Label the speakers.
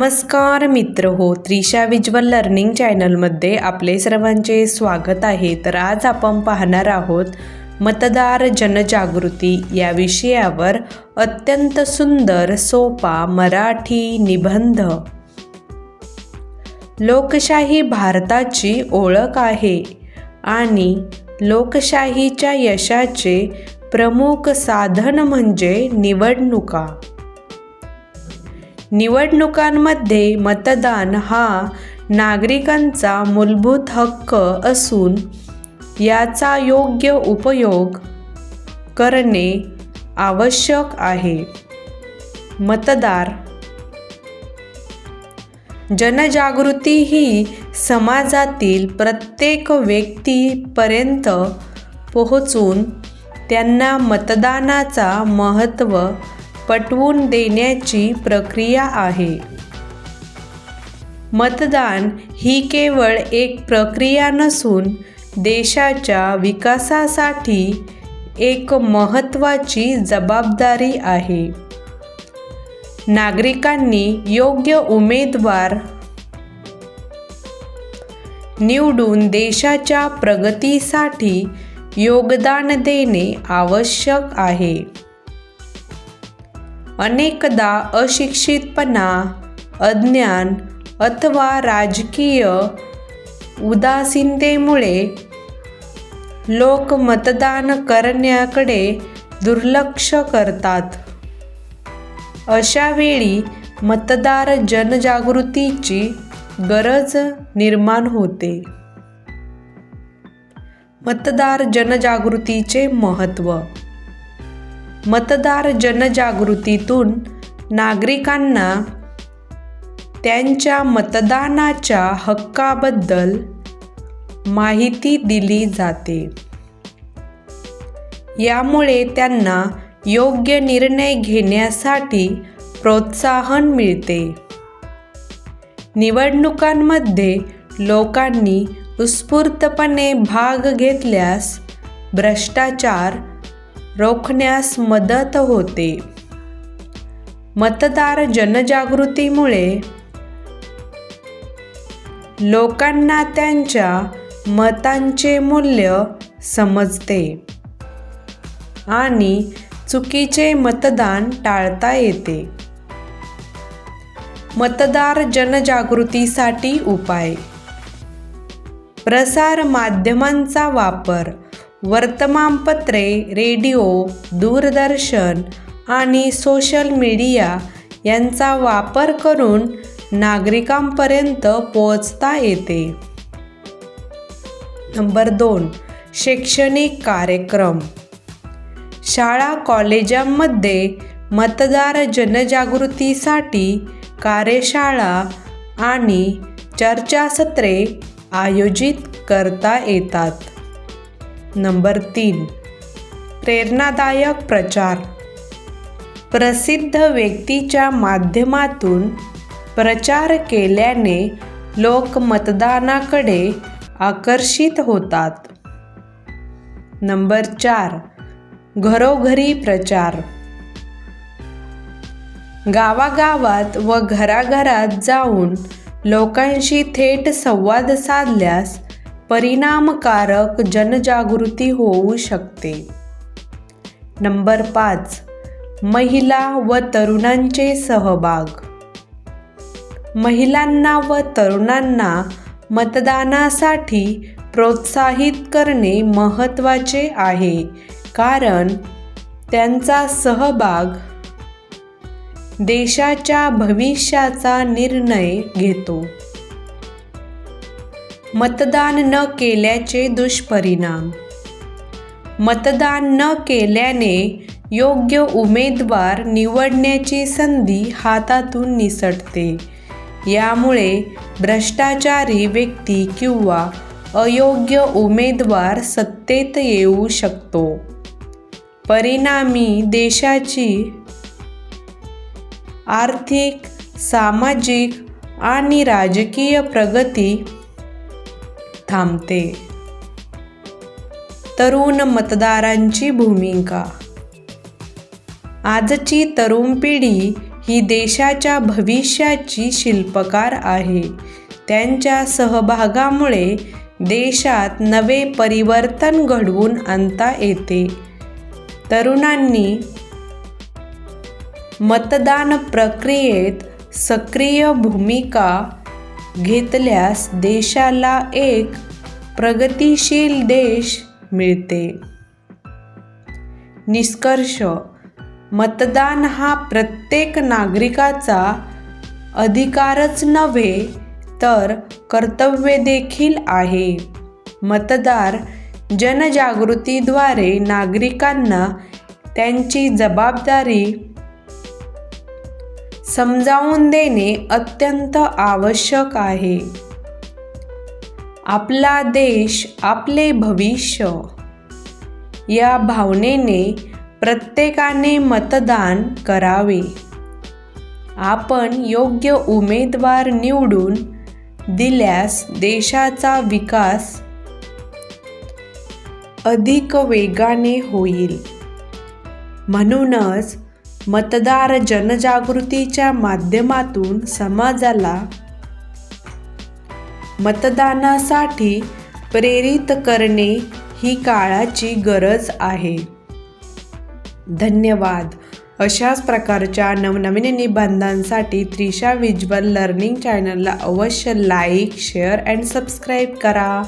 Speaker 1: नमस्कार मित्र. हो त्रिशा विज्वल लर्निंग चॅनलमध्ये आपले सर्वांचे स्वागत आहे. तर आज आपण पाहणार आहोत मतदार जनजागृती या विषयावर अत्यंत सुंदर सोपा मराठी निबंध. लोकशाही भारताची ओळख आहे आणि लोकशाहीच्या यशाचे प्रमुख साधन म्हणजे निवडणुका. निवडणुकांमध्ये मतदान हा नागरिकांचा मूलभूत हक्क असून याचा योग्य उपयोग करणे आवश्यक आहे. मतदार जनजागृती ही समाजातील प्रत्येक व्यक्तीपर्यंत पोहोचून त्यांना मतदानाचा महत्त्व पटवून देण्याची प्रक्रिया आहे. मतदान ही केवळ एक प्रक्रिया नसून देशाच्या विकासासाठी एक महत्त्वाची जबाबदारी आहे. नागरिकांनी योग्य उमेदवार निवडून देशाच्या प्रगतीसाठी योगदान देणे आवश्यक आहे. अनेकदा अशिक्षितपणा अज्ञान अथवा राजकीय उदासीनतेमुळे लोक मतदान करण्याकडे दुर्लक्ष करतात. अशावेळी मतदार जनजागृतीची गरज निर्माण होते. मतदार जनजागृतीचे महत्त्व मतदार जनजागृतीतून नागरिकांना त्यांच्या मतदानाच्या हक्काबद्दल माहिती दिली जाते. यामुळे त्यांना योग्य निर्णय घेण्यासाठी प्रोत्साहन मिळते. निवडणुकांमध्ये लोकांनी उत्स्फूर्तपणे भाग घेतल्यास भ्रष्टाचार रोखण्यास मदत होते. मतदार जनजागृतीमुळे लोकांना त्यांच्या मतांचे मूल्य समजते आणि चुकीचे मतदान टाळता येते. मतदार जनजागृतीसाठी उपाय. प्रसार माध्यमांचा वापर. वर्तमानपत्रे रेडिओ दूरदर्शन आणि सोशल मीडिया यांचा वापर करून नागरिकांपर्यंत पोहोचता येते. नंबर दोन शैक्षणिक कार्यक्रम. शाळा कॉलेजांमध्ये मतदार जनजागृतीसाठी कार्यशाळा आणि चर्चासत्रे आयोजित करता येतात. नंबर तीन. प्रेरणादायक प्रचार. प्रसिद्ध व्यक्तीच्या माध्यमातून प्रचार केल्याने लोक मतदानाकडे आकर्षित होतात. नंबर चार. घरोघरी प्रचार. गावागावात व घराघरात जाऊन लोकांशी थेट संवाद साधल्यास परिणामकारक जनजागृती होऊ शकते. नंबर पाच महिला व तरुणांचे सहभाग. महिलांना व तरुणांना मतदानासाठी प्रोत्साहित करणे महत्त्वाचे आहे कारण त्यांचा सहभाग देशाच्या भविष्याचा निर्णय घेतो. मतदान न केल्याचे दुष्परिणाम. मतदान न केल्याने योग्य उमेदवार निवडण्याची संधी हातातून निसटते. यामुळे भ्रष्टाचारी व्यक्ती किंवा अयोग्य उमेदवार सत्तेत येऊ शकतो. परिणामी देशाची आर्थिक सामाजिक आणि राजकीय प्रगती थांबते. तरुण मतदारांची भूमिका. आजची तरुण पिढी ही देशाच्या भविष्याची शिल्पकार आहे. त्यांच्या सहभागामुळे देशात नवे परिवर्तन घडवून आणता येते. तरुणांनी मतदान प्रक्रियेत सक्रिय भूमिका घेतल्यास देशाला एक प्रगतिशील देश मिळते. निष्कर्ष मतदान हा प्रत्येक नागरिकाचा अधिकारच नव्हे तर कर्तव्य देखील आहे. मतदार जनजागृतीद्वारे नागरिकांना त्यांची जबाबदारी समजावून देणे अत्यंत आवश्यक आहे. आपला देश आपले भविष्य. या भावनेने प्रत्येकाने मतदान करावे. आपण योग्य उमेदवार निवडून दिल्यास देशाचा विकास अधिक वेगाने होईल. म्हणूनच मतदार जनजागृतीच्या माध्यमातून समाजाला मतदानासाठी प्रेरित करणे ही काळाची गरज आहे. धन्यवाद. अशाच प्रकारच्या नवनवीन निबंधांसाठी त्रिशा विज्युअल लर्निंग चॅनलला अवश्य लाईक शेअर अँड सबस्क्राईब करा.